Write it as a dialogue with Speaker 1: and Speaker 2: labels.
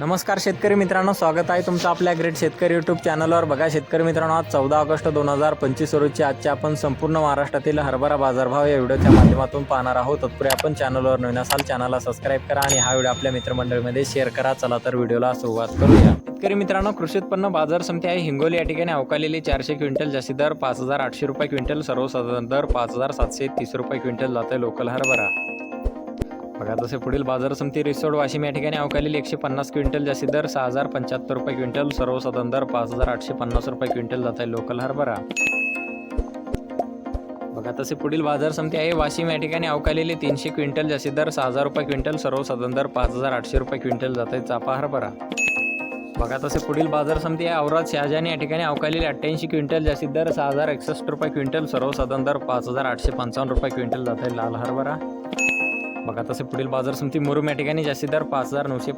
Speaker 1: नमस्कार शेतकरी मित्रांनो स्वागत आहे तुमचं आपल्या ग्रेट शेतकरी यूट्यूब चॅनलवर बघा शेतकरी मित्रांनो आज चौदा ऑगस्ट दोन हजार पंचवीस रोजची आजचे आपण संपूर्ण महाराष्ट्रातील हरभरा बाजारभाव या व्हिडिओच्या माध्यमातून पाहणार आहोत. तत्पूर्वी आपण चॅनलवर नवीन असाल चॅनलला सबस्क्राईब करा आणि हा व्हिडिओ आपल्या मित्रमंडळीमध्ये शेअर करा. चला तर व्हिडिओला सुरुवात करूया. शेतकरी मित्रांनो कृषी उत्पन्न बाजार समिती आहे हिंगोली. या ठिकाणी अवकालेली चारशे क्विंटल जास्ती दर पाच हजार आठशे रुपये क्विंटल सर्वसाधारण दर पाच हजार सातशे तीस रुपये क्विंटल जाते लोकल हरभरा. बघा तसे पुढील बाजार समिती रिसोड वाशिम या ठिकाणी अवकालेली एकशे पन्नास क्विंटल जास्ती दर सहा हजार पंच्याहत्तर रुपये क्विंटल सर्वसाधारण दर पाच हजार आठशे पन्नास रुपये क्विंटल जात आहे लोकल हरभरा. बघा तसे पुढील बाजार समिती आहे. वाशिम या ठिकाणी अवकालेली तीनशे क्विंटल जास्ती दर सहा हजार रुपये क्विंटल सर्वसाधारण दर पाच हजार आठशे रुपये क्विंटल जात आहे चापा हरभरा. बघा तसे पुढील बाजार समिती आहे. औरात शहाजान या ठिकाणी अवकालेली अठ्ठ्याऐंशी क्विंटल जास्ती दर सहा हजार एकसष्ट रुपये क्विंटल सर्वसाधारण दर पाच हजार आठशे पंचावन्न रुपये क्विंटल जात आहे लाल हरभरा. बघा तसे पुढील बाजार समिती मुरुम या ठिकाणी पाच हजार नऊशे